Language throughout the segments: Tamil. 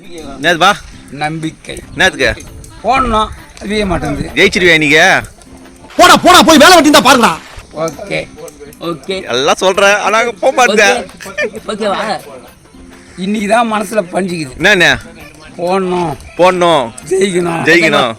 என்னதுப்பா? நம்பிக்கை. என்னத்துக்கு போடணும். அறிய மாட்டேங்குது. ஜெயிச்சிருவியா நீங்க போடா போடா போய் வேலை வெட்டி தான் பாருங்கடா. ஓகே. ஓகே. எல்லாம் சொல்றேன். ஆனா போக மாட்டேன். ஓகேவா இன்னைக்கு தான் மனசுல பஞ்சிக்குது. என்னண்ணே போடணும். போடணும். ஜெயிக்கணும். ஜெயிக்கணும்.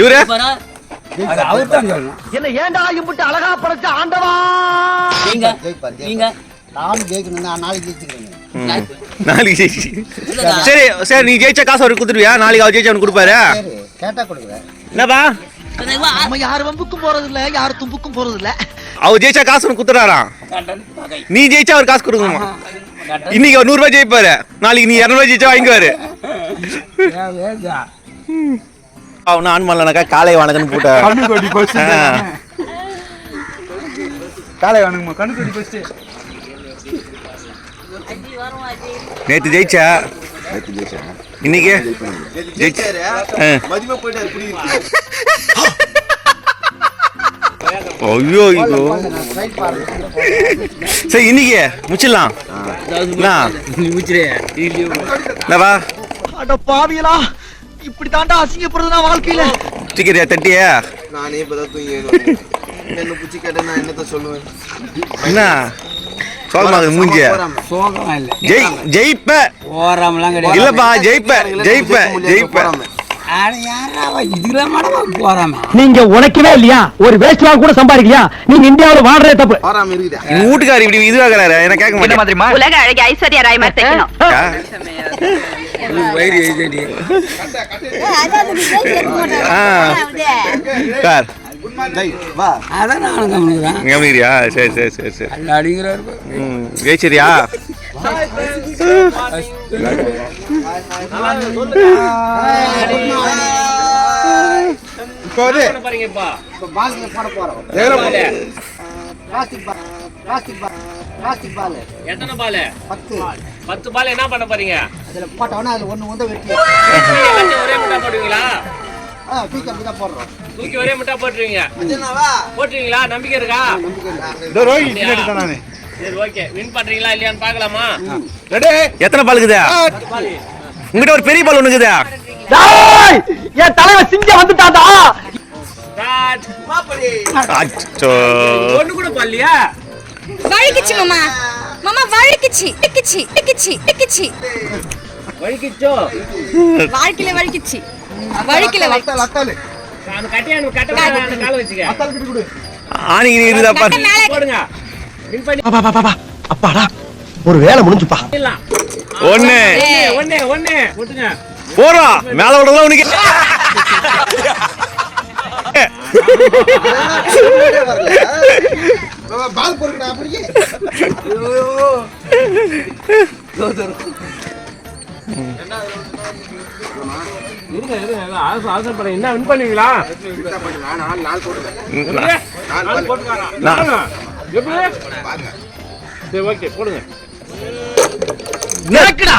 இவரு அது அவர் தான் சொல்லணும். என்ன ஏன்டா இம்புட்டு அழகா படைச்ச ஆண்டவா? நீங்க நீங்க நானும் ஜெயிக்கணும் நான் நாளைக்கு ஜெயிச்சுக்கிறேன். நாளைக்கு சரி சரி நீ ஜெயிச்ச காசு அவருக்கு கொடுத்துருவியா? நாளைக்கு அவர் ஜெயிச்சு அவனுக்கு கொடுப்பாரு? கேட்டா கொடுக்குறேன். என்னப்பா? நம்ம யார் வம்புக்கும் போறது இல்ல யார் தும்புக்கும் போறது இல்ல அவர் ஜெயிச்சா காசு உனக்கு கொடுத்துறாராம் நீ ஜெயிச்சா அவர் காசு கொடுக்கணுமா? இன்னைக்கு அவர் நூறுரூவா ஜெயிப்பாரு. நாளைக்கு நீ இரநூறுவா ஜெயிச்சா வாங்கிக்குவாரு. அவனு ஆன் பண்ணலனாக்கா காலை போச்சு. ஆ. காலை நேத்து ஜெயிச்சா? இன்னைக்கு? ஜெயிச்சா. ஆ. ஐயோ ஐயோ. சரி இன்னைக்கு? முடிச்சிடலாம். என்னப்பா அட பாவியலா இப்படி தாண்டா அசிங்கப்படுறது நான் வாழ்க்கையில. டிக்கெட் தட்டியா? நானே இப்பதான் தூங்கி எழுந்தேன். என்ன புச்சி கேட்ட நான் என்னத்த சொல்லுவேன்? என்ன மூஞ்சிய போறாம. சோகம் இல்லை. ஜெய் ஜெயிப்ப. போறாமலாம் கிடையாது. இல்லப்பா ஜெயிப்ப ஜெயிப்ப ஜெயிப்ப. நீங்க உழைக்கவே இல்லையா? ஒரு வேஸ்ட் கூட சம்பாதிக்கலையா? நீங்க இந்தியாவுல வாழ்றதே தப்பு. வீட்டுக்காரர் இப்படி இதுவாகிறாரு எனக்கு கேட்க மாட்டேன். உலக அழகி ஐஸ்வர்யா ராய் மாதிரி தைக்கணும். வயிறு எழுதி ஆ. சார் டேய், வா அதான் நானும் கவனிக்கிறேன் கவனிக்கிறியா சரி சரி சரி சரி. அல்ல அடிக்கிறாரு ம் ஜெயிச்சிரியா இப்போ போறோம். Plastic ball plastic ball plastic ball எத்தனை பால் பத்து. பத்து பால் என்ன பண்ண போறீங்க? அதுல போட்டோன்னா அதுல ஒண்ணு வந்து வெட்டி ஒரே முட்டா போடுவீங்களா? ஆ தூக்கி அப்படி தான் போடுறோம். தூக்கி ஒரே முட்டா போட்டுருவீங்க. போட்டுருவீங்களா? நம்பிக்கை இருக்கா? சரி ஓகே. வின் பண்றீங்களா இல்லையான்னு பார்க்கலாமா? எத்தனை பால் இருக்குதா? உங்ககிட்ட ஒரு பெரிய பால் ஒண்ணு இருக்குதா. என் தலைவன் சிங்கம் வந்துட்டாடா ஒண்ணு கூட பால்லையா வழுக்கிச்சு மாமா. மாமா வழுக்கிச்சு வழுக்கிச்சு வழுக்கிச்சு வழுக்கிச்சு வழுக்கிச்சோ? வாழ்க்கையில வழுக்கிச்சு. வழுக்கல லத்தாலு அந்த கட்டையான கட்டை அந்த கால வச்சுக்க. ஆணிக்கு இருக்குதாப்பா மேல. போடுங்க. வின் பண்ணி. அப்பாடா ஒரு வேலை முடிஞ்சுப்பா. பண்ணிடலாம். ஒண்ணு. ஒண்ணு ஒண்ணு விட்டுங்க போறோம் மேல விடலாம் உனக்கு? பால் பொறுக்கடா அப்படியே. என்ன வின் பண்ணுவீங்களா சரி ஓகே போடுங்க. எனக்குடா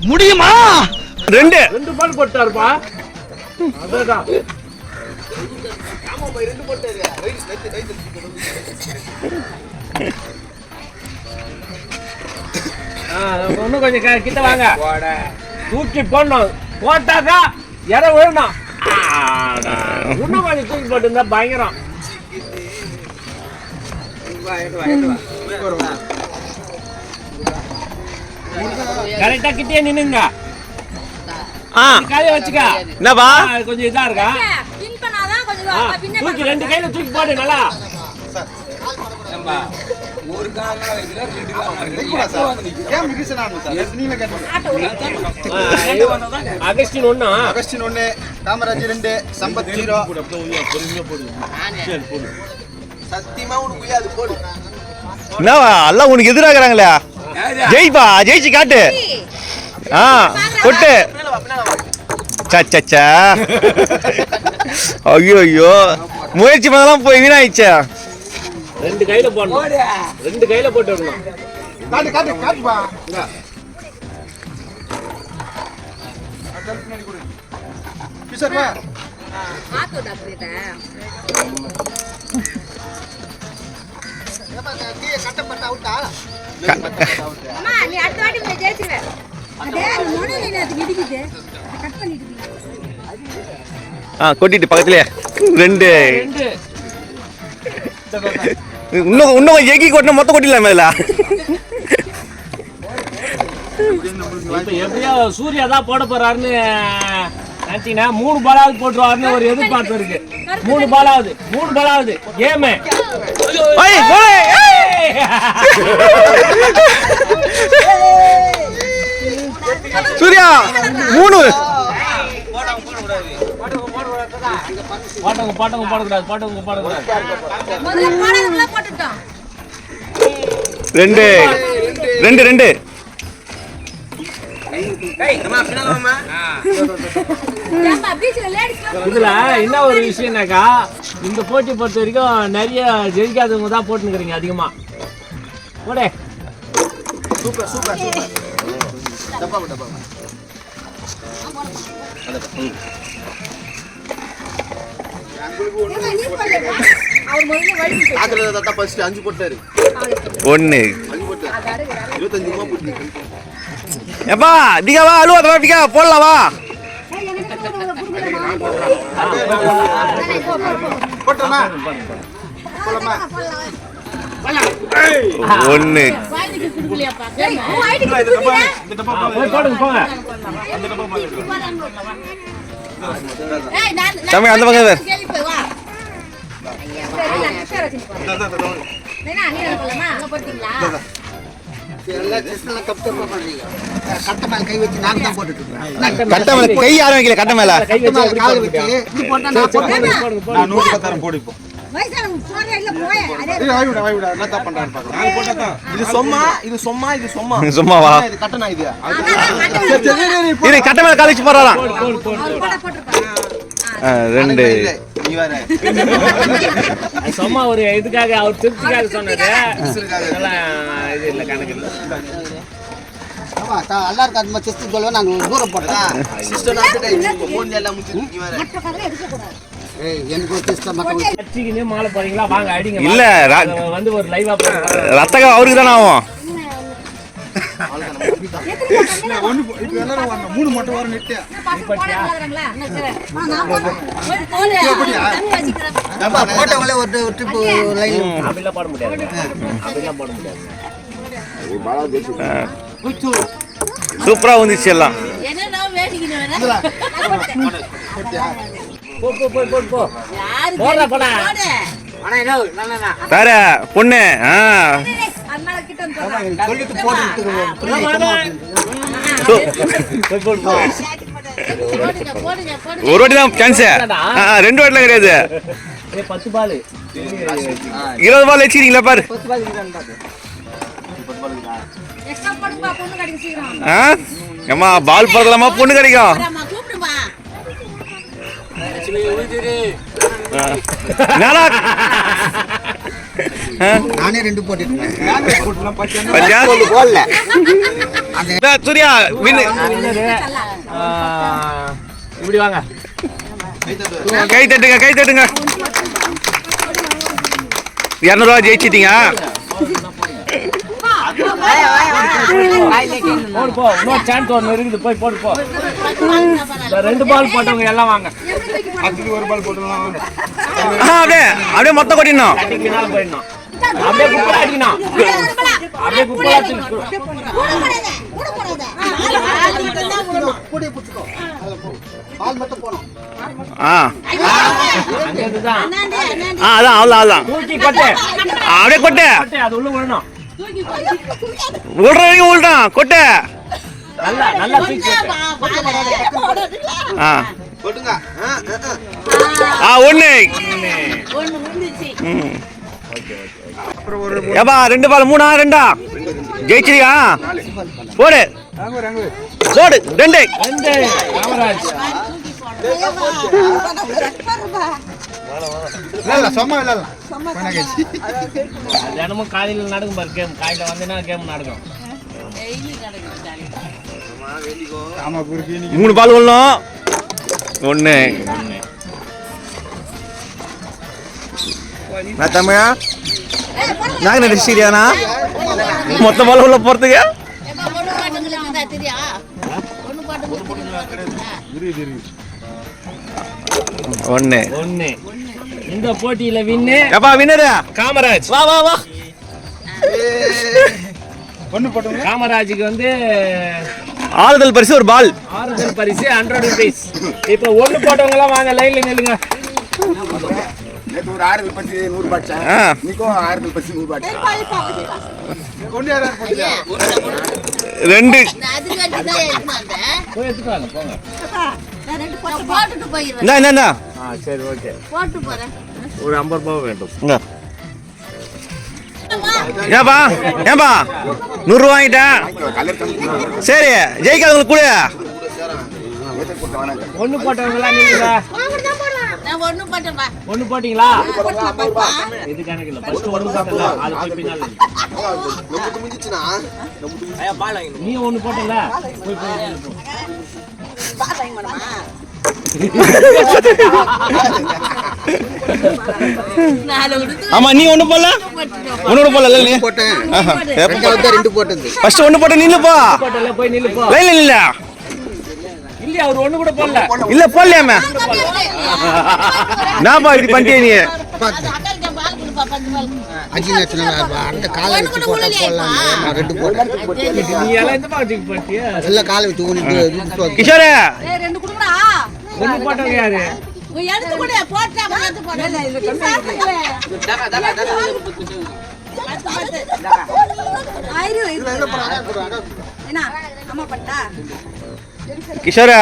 முடியுமா? ரெண்டு. ரெண்டு பால் போட்டாருப்பா. அதான் இன்னும் கொஞ்சம் க- கிட்ட வாங்க. தூக்கி போடணும். போட்டாக்கா விழணும் ஆடா. இன்னும் கொஞ்சம் தூக்கி போட்டுருந்தா பயங்கரம். கரெக்டா கிட்டே நின்னுங்க. ஆ. கையை வச்சுக்க. என்னப்பா? கொஞ்சம் இதா இருக்கா? தூக்கி ரெண்டு கையில தூக்கி போடு நல்லா. ஒரு காலம் வைக்கிற ரெண்டு காலம் ஏன் மிகிசன் ஆகணும் சார்? நீங்க கேட்டீங்க ஆ, அகஸ்டின் ஒண்ணா? அகஸ்டின் ஒண்ணு காமராஜ் ரெண்டு சம்பத் ஜீரோ. சத்தியமா உனக்கு உய்யாது போடு. என்னவா? எல்லாம் உனக்கு எதிராகிறாங்களே? ஜெயிப்பா? ஜெயிச்சு காட்டு. ஆ கொட்டு. சச்சா ஐயோ ஐயோ. முயற்சி பண்ணலாம் போய் வீணாயிடுச்சே. ரெண்டு கையில போடணும். ரெண்டு கையில போட்டு விடணும். காட்டு காட்டு காட்டுப்பா. கிஷோர் வா கொட்டிட்டு பக்கத்துலயே. ரெண்டு. ரெண்டு. இன்னும் இன்னும் எக்கி கொட்டினா மொத்தம் கொட்டிடலாம் இப்ப எப்படியோ சூர்யா தான் போட போறாருன்னு நினைச்சீங்கன்னா மூணு பாலாவது போட்டுருவாருன்னு ஒரு எதிர்பார்ப்பு இருக்கு. மூணு பாலாவது மூணு பாலாவது கேமு. சூர்யா மூணு. பாட்டவங்க பாட்டவங்க பாடக்கூடாது பாட்டவங்க பாடக்கூடாது. ரெண்டு ரெண்டு ரெண்டு. இதுல என்ன ஒரு விஷயம்னாக்கா இந்த போட்டி பொறுத்த வரைக்கும் நிறைய ஜெயிக்காதவங்க தான் போட்டுனுக்குறீங்க அதிகமா. போடே. Super super super. ஆத்துல தாத்தா ஃபர்ஸ்ட் அஞ்சு போட்டாரு. ஒன்று இருபத்தஞ்சு ரூபா போட்டு எப்பா திகா வா அழுவாத வா திகா போடலாம் வா. போட்டோமா? ஒன்று போங்க தம்பி, அந்த பக்கம் இரு. எல்லாம் செஸ்ல கப் தப்பா பண்றீங்க கட்ட மேல கை வச்சு நான் தான் போட்டுட்டு இருக்கேன் கட்ட மேல கை யாரும் வைக்கல கட்ட மேல. கை கட்ட வச்சு மேல எப்படி கால்? வச்சு போட்டா நான் போட்டேன் போடுங்க போடுங்க இது சொம்மா இது சொம்மா இது சொம்மா. சும்மாவா இது கட்டணா இது. இரு கட்ட மேல ரெண்டு. சும்மா ஒரு இதுக்காக அவர் திருப்திக்காக சொன்னது. இது இல்லை கணக்கு இல்லை. ஆமா தா- நல்லா இருக்கு அது மாதிரி செஸ்ட் சொல்லுவேன் நாங்க தூரம் போட்டேன் மூணு இல்ல, வந்து ஒரு லைவா ரத்தகம் அவருக்கு தானே ஆகும்? நம்ம போட்டவங்களே ஒரு ட்ரிப் லைன் அப்படிலாம் போட முடியாது அப்படிலாம் போட முடியாது சூப்பரா வந்துச்சு எல்லாம் போ போ போ போ போ. போடா போடா. ஆனா என்ன நல்லா வேற பொண்ணு ஒரு வாட்டி தான் சான்ஸ் ரெண்டு வாட்டிலாம் கிடையாது. இருபது பால் வச்சுக்கிறீங்களா பாரு. ஆ? ஏம்மா பால் பறக்கலாமா பொண்ணு கிடைக்கும். நானே ரெண்டு சூர்யா இப்படி வாங்க. கை தட்டுங்க கை தட்டுங்க. இரநூறுவா ஜெயிச்சிட்டீங்க. போடு போ இன்னொரு சான்ஸ் ஒன்று இருக்குது போய் போடு போ ரெண்டு பால் போட்டவங்க எல்லாம் வாங்க ஆ, அப்படியே அப்படியே மொத்தம் கொட்டிடணும் போயிடணும் அப்படியே குப்பை அடிக்கணும் அப்படியே குப்பை அடிச்சு கூடிய பிடிச்சிக்கோ பால் மட்டும் போனோம் ஆ அங்கே இதுதான் ஆ அதான் அவ்வளோ அதான் தூக்கி கொட்டு. அப்படியே கொட்டு. அது உள்ள விழணும் விடுற வரைக்கும் விழுட்டான் கொட்டு. நல்லா. ஆ. ஆ, ஒன்று ஏப்பா ரெண்டு பால் மூணா ரெண்டா? ஜெயிச்சிரியா போடு. போடு ரெண்டு. ரெண்டு. காமராஜ் அது தினமும் காலையில் நடக்கும் பாரு கேம். காலையில் வந்தேன்னா கேம் நடக்கும்? மூணு பால் விடணும் ஒன்று நான் தமிழா நாங்கள் நடிச்சிரியாண்ணா மொத்த பால் உள்ள போகிறதுக்கு சரியா ஒண்ணு. பாட்டு இந்த போட்டியில வின்னு எப்பா வினரு காமராஜ். வா வா வா. காமராஜுக்கு வந்து ஆறுதல் பரிசு ஒரு பால். ஆறுதல் பரிசு ஹண்ட்ரட் ருபீஸ் இப்போ ஒண்ணு போட்டவங்க எல்லாம் வாங்க லைன்ல நில்லுங்க. நேற்று ஒரு ஆறுதல் பரிசு நூறு பாட்சேன் ஆ. இன்னைக்கும் ஆறுதல் பரிசு நூறு ஒன்று போட்டியா ரெண்டு. நான் அதுக்கு வேண்டி தான் எடுத்துன்னு வந்தேன். போய் எடுத்துட்டு வாங்க போங்க. நான் ரெண்டு ஆ சரி ஓகே. போட்டு போறேன். ஒரு ஐம்பது ரூபாய் வேண்டும். ஏன்பா? ஏன்பா? நூறுரூவா வாங்கிட்டேன். சரி ஜெயிக்காதவங்களுக்கு கூட ஒண்ணு போட்டவங்க எல்லாம் நில்லுங்க நான் ஒண்ணு போட்டீங்களா. இது கணக்கு இல்ல ஃபர்ஸ்ட் ஒண்ணு போட்டல அது போய் பின்னால நீ ஒண்ணு போட்டல போய் போய் நில்லு போ. ஆமா நீ ஒண்ணு போடல? போட்டுட்டோம். ஒன்னோட போடல நீ போட்டேன். ரெண்டாவது ரெண்டு போட்டது ஃபர்ஸ்ட் ஒண்ணு போட்டு நில்லுப்பா போட்டல போய் நில்லு போ. லைன்ல இல்ல இல்லையா அவர் ஒண்ணு கூட போடல? இல்ல போடலையாமே? நான்ப்பா இப்படி பண்ணிட்டே நீ. பால் பால். நேரத்தில் அந்த காலை வச்சு போட்டா போடலாம் ரெண்டு போட்டேன். எல்லாம் காலை வச்சு கிஷோரே. ஒண்ணு போட்டவங்க யாரு? எடுத்து கொடு, போட்டு அப்புறம் எடுத்து போடு. ஆயிரம் என்ன அம்மா பட்டா. கிஷோரே.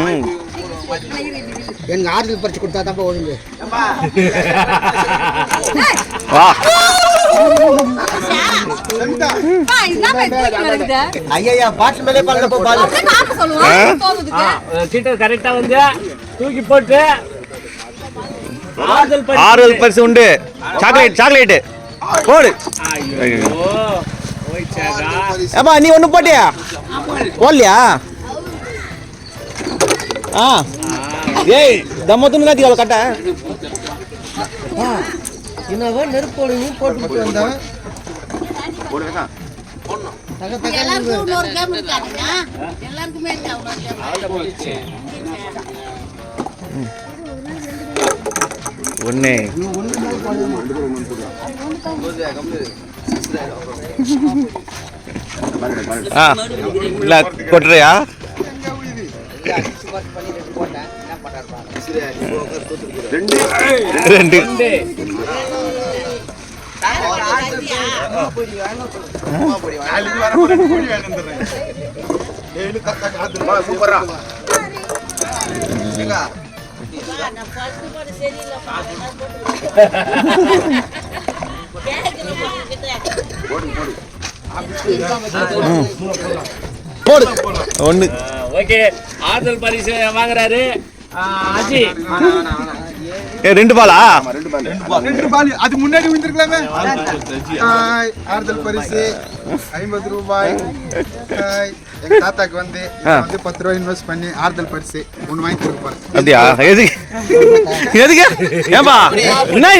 ம். எனக்கு ஆறுதல் பறிச்சு கொடுத்தா தான் ஒழுங்கு. வா? ஐயா பாட்டு மேலே. சீட்டர் கரெக்டா வந்து தூக்கி போட்டு ஆறுதல் பரிசு. ஆறுதல் பரிசு உண்டு. சாக்லேட் சாக்லேட் போடு. ஏப்பா நீ ஒண்ணு போட்டியா? போடலையா? ஆ. ஏய் தம்மத்துன்னு நாத்தி அவளை கட்ட. என்னவோ நெருப்போடு நீ போட்டு விட்டு வந்தேன் இல்ல கொட்டுறியா ரெண்டு. சூப்பரா போடு. ஒண்ணு ஓகே. ஆறுதல் பரிசு வாங்குறாரு. அஜி ஏ ரெண்டு பாலா ரெண்டு பால்? ரெண்டு பால். அது முன்னாடி விழுந்திருக்கலாமே? ஆறுதல் பரிசு. ஐம்பது ரூபாய். ஹாய், எங்க தாத்தாக்கு வந்து வந்து பத்து ரூபாய் இன்வெஸ்ட் பண்ணி ஆறுதல் பரிசு ஒன்று வாங்கி கொடுப்பாரு அப்படியா? எதுக்கு? எதுக்கு? ஏன்பா என்ன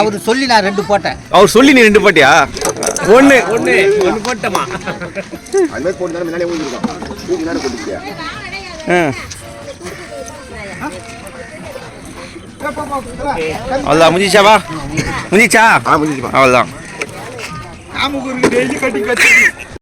அவர் சொல்லி நான் ரெண்டு போட்டேன். அவர் சொல்லி நீ ரெண்டு போட்டியா? ஒண்ணு. ஒண்ணு ஒண்ணு போட்டமா? அது மாதிரி போட்டு முன்னாடி ஊழிருக்கோம் தூக்கி நேரம் போட்டுக்கியா ஆ. அவ்வளோதான் முடிஞ்சிச்சாவா முடிஞ்சிச்சா ஆ முடிஞ்சுப்பா அவ்வளோதான்